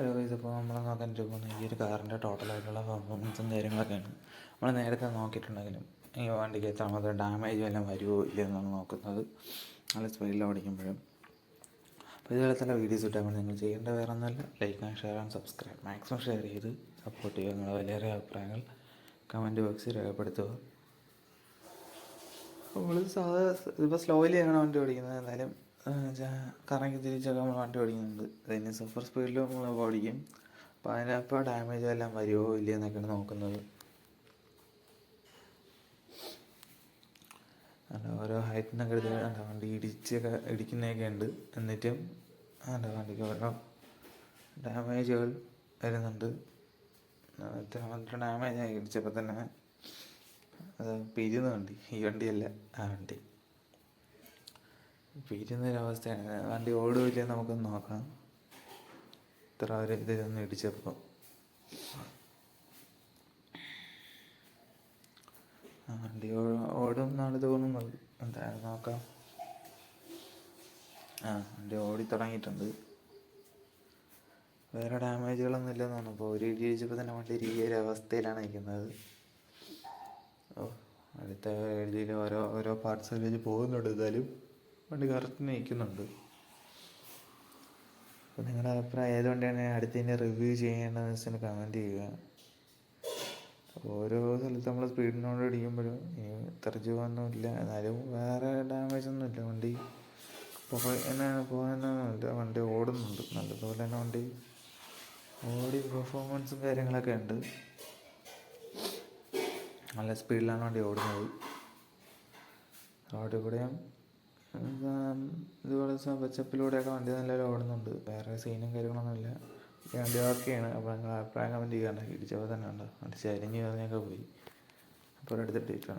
Hello guys അപ്പോൾ നമ്മൾ നോക്കാൻ പോകുന്ന ഈ ഒരു കാറിന്റെ ടോട്ടലായിട്ടുള്ള പെർഫോമൻസും കാര്യങ്ങളൊക്കെയാണ്. നമ്മൾ നേരത്തെ നോക്കിയിട്ടുണ്ടെങ്കിലും ഈ വണ്ടിക്ക് എത്രമാത്രം ഡാമേജ് വല്ലതും വരുമോ ഇല്ലയോ എന്നാണ് നോക്കുന്നത്. നല്ല സ്പീഡിൽ ഓടിക്കുമ്പോഴും. അപ്പോൾ ഇതുപോലത്തെ വീഡിയോസ് ഇട്ടാൽ നിങ്ങൾ ചെയ്യേണ്ട വേറെ ഒന്നുമല്ല. Like and share and subscribe maximum share ചെയ്ത് സപ്പോർട്ട് ചെയ്യുക നിങ്ങളുടെ വലിയ അഭിപ്രായങ്ങൾ കമന്റ് ബോക്സിൽ രേഖപ്പെടുത്തുക. നമ്മൾ സാധാ ഇപ്പോൾ സ്ലോയിലാണ് വണ്ടി ഓടിക്കുന്നത്. എന്നാലും കറങ്ങി തിരിച്ചൊക്കെ നമ്മൾ വണ്ടി ഓടിക്കുന്നുണ്ട്. അതിന് സൂപ്പർ സ്പീഡിലും നമ്മൾ ഓടിക്കും. അപ്പോൾ അതിനപ്പോൾ ഡാമേജ് എല്ലാം വരുമോ ഇല്ലയോ എന്നൊക്കെയാണ് നോക്കുന്നത്. അല്ല ഓരോ ഹൈറ്റിനൊക്കെ എടുത്ത് വണ്ടി ഇടിച്ചൊക്കെ ഇടിക്കുന്നതൊക്കെ ഉണ്ട്. എന്നിട്ടും എന്താ വണ്ടിക്ക് ഓരോ ഡാമേജുകൾ വരുന്നുണ്ട്. ഇത്ര മാത്രം ഡാമേജ് ഇടിച്ചപ്പോൾ തന്നെ അത് പിരിയുന്ന വണ്ടി. ഈ വണ്ടിയല്ല ആ വണ്ടി. പിരിയുന്ന ഒരവസ്ഥയാണ് വണ്ടി ഓടുമില്ല നമുക്കൊന്ന് നോക്കാം. ഇത്ര ഒരു ഒന്ന് ഇടിച്ചപ്പോൾ വണ്ടി ഓടും എന്നാണ് തോന്നുന്നത്. എന്തായാലും നോക്കാം. ആ വണ്ടി ഓടി തുടങ്ങിയിട്ടുണ്ട്. വേറെ ഡാമേജുകളൊന്നും ഇല്ലെന്ന് തോന്നുന്നു. അപ്പോൾ ഒരു ഇടി ഇടിച്ചപ്പോൾ തന്നെ വണ്ടി ഈ ഒരു അവസ്ഥയിലാണ് ഓ അടുത്ത ഇടിയിൽ ഓരോ ഓരോ പാർട്സ് വെച്ച് പോകുന്നുണ്ട് എന്തായാലും. വണ്ടി കറക്റ്റ് നിൽക്കുന്നുണ്ട് അപ്പോൾ നിങ്ങളുടെ അഭിപ്രായം ഏത് വണ്ടിയാണ് അടുത്തതിന്റെ റിവ്യൂ ചെയ്യേണ്ടതെന്ന് വെച്ചാൽ കമന്റ് ചെയ്യുക. ഓരോ സ്ഥലത്ത് നമ്മൾ സ്പീഡിനോട് അടിക്കുമ്പോഴും തെറിച്ച് ഇല്ല. എന്നാലും വേറെ ഡാമേജ് ഒന്നും ഇല്ല. വണ്ടി എന്നെ പോകാനൊന്നുമില്ല വണ്ടി ഓടുന്നുണ്ട്. നല്ലതുപോലെ തന്നെ വണ്ടി ഓടി പെർഫോമൻസും കാര്യങ്ങളൊക്കെ ഉണ്ട്. നല്ല സ്പീഡിലാണ് വണ്ടി ഓടുന്നത്. റോഡിൽ കൂടെയും ഇതുപോലെ പച്ചപ്പിലൂടെയൊക്കെ വണ്ടി നല്ല ഓടുന്നുണ്ട്. വേറെ സീനും കാര്യങ്ങളൊന്നുമില്ല. വണ്ടി ഓക്കെയാണ് അപ്പോൾ നിങ്ങൾ അഭിപ്രായം കമന്റ് ചെയ്യാണ്ട് ഇടിച്ചപ്പോൾ തന്നെ ഉണ്ട് വണ്ടി ചരിഞ്ഞ് പറഞ്ഞൊക്കെ പോയി. അപ്പോൾ എടുത്തിട്ട് വേണം